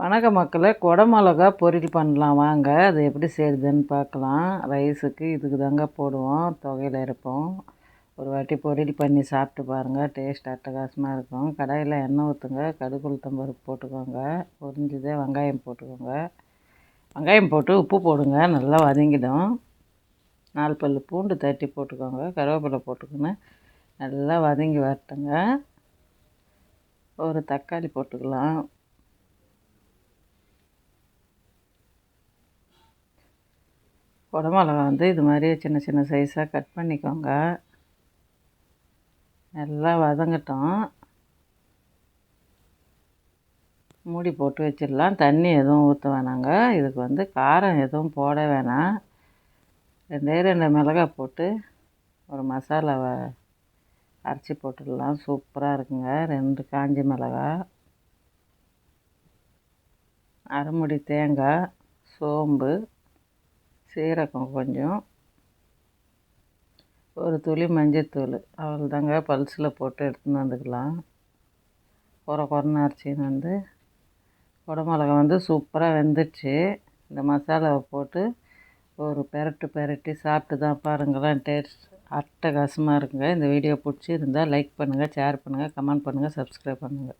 வணக்க மக்களை குடமிளகா பொரியல் பண்ணலாம். வாங்க அது எப்படி செய்யுதுன்னு பார்க்கலாம். ரைஸுக்கு இதுக்கு தாங்க போடுவோம். தொகையில் இருப்போம். ஒரு வாட்டி பொரியல் பண்ணி சாப்பிட்டு பாருங்கள் டேஸ்ட் அட்டகாசமாக இருக்கும். கடாயில் எண்ணெய் ஊற்றுங்க கடுகு பருப்பு போட்டுக்கோங்க. பொரிஞ்சதே வெங்காயம் போட்டுக்கோங்க. வெங்காயம் போட்டு உப்பு போடுங்க. நல்லா வதங்கிடும். நாலு பல் பூண்டு தட்டி போட்டுக்கோங்க. கருவேப்பிலை போட்டுக்கோங்க. நல்லா வதங்கி வரட்டுங்க. ஒரு தக்காளி போட்டுக்கலாம். குடமிளகா வந்து இது மாதிரி சின்ன சின்ன சைஸாக கட் பண்ணிக்கோங்க. நல்லா வதங்கட்டும். மூடி போட்டு வச்சிடலாம். தண்ணி எதுவும் ஊற்ற வேணாங்க. இதுக்கு வந்து காரம் எதுவும் போட வேணாம். ரெண்டே ரெண்டு மிளகாய் போட்டு ஒரு மசாலாவை அரைச்சி போட்டுடலாம். சூப்பராக இருக்குங்க. ரெண்டு காஞ்சி மிளகாய் அரைமுடி தேங்காய் சோம்பு சீரகம் கொஞ்சம். ஒரு துளி மஞ்சத்தூள். அவ்வளோதாங்க பல்ஸில் போட்டு எடுத்துன்னு வந்துக்கலாம். குறை குறைன்னு அரைச்சின்னு வந்து குடமிளகா வந்து சூப்பராக வெந்துடுச்சு. இந்த மசாலாவை போட்டு ஒரு பெரட்டு பெரட்டி சாப்பிட்டு தான் பாருங்களேன் டேஸ்ட் அட்டகாசமாக இருக்குங்க. இந்த வீடியோ பிடிச்சி இருந்தால் லைக் பண்ணுங்கள் ஷேர் பண்ணுங்கள் கமெண்ட் பண்ணுங்கள் சப்ஸ்கிரைப் பண்ணுங்கள்